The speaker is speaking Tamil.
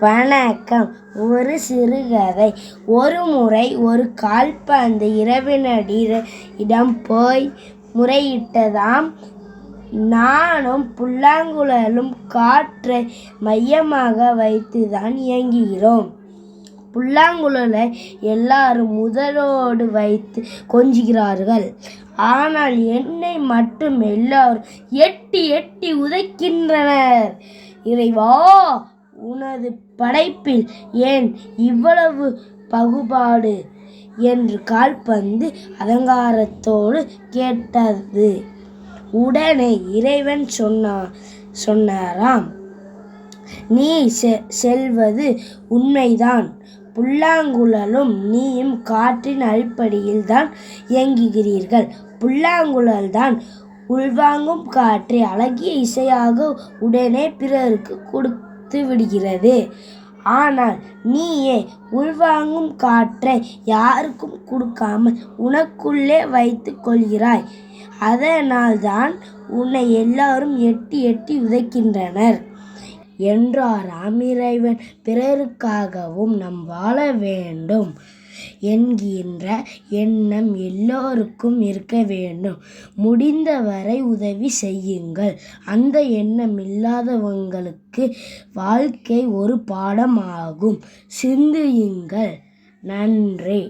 வணக்கம். ஒரு சிறுகதை. ஒரு முறை ஒரு கால்பந்து இரவினரிடம் போய் முறையிட்டதாம். நானும் புல்லாங்குழலும் காற்றை மையமாக வைத்துதான் இயங்குகிறோம். புல்லாங்குழலை எல்லாரும் முதலோடு வைத்து கொஞ்சுகிறார்கள். ஆனால் என்னை மட்டும் எல்லாரும் எட்டி எட்டி உதைக்கின்றனர். இறைவா உனது படைப்பில் ஏன் இவ்வளவு பகுபாடு? என்று கால்பந்து அலங்காரத்தோடு கேட்டது. உடனே இறைவன் சொன்னா சொன்னாராம் நீ செ- செல்வது உண்மைதான். புல்லாங்குழலும் நீயும் காற்றின் அடிப்படையில் தான் இயங்குகிறீர்கள். புல்லாங்குழல் தான் உள்வாங்கும் காற்றை அழகிய இசையாக உடனே பிறருக்கு கொடு கொடுத்து விடுகிறது. ஆனால் நீயே உள்வாங்கும் காற்றை யாருக்கும் கொடுக்காமல் உனக்குள்ளே வைத்து கொள்கிறாய். அதனால்தான் உன்னை எல்லாரும் எட்டி எட்டி உதைக்கின்றனர் என்றாராம் இறைவன் பிறருக்காகவும் நாம் வாழ வேண்டும். என்கின்ற எண்ணம் எல்லோருக்கும் இருக்க வேண்டும். முடிந்தவரை உதவி செய்யுங்கள். அந்த எண்ணம் இல்லாதவங்களுக்கு வாழ்க்கை ஒரு பாடமாகும். சிந்தியுங்கள். நன்றி.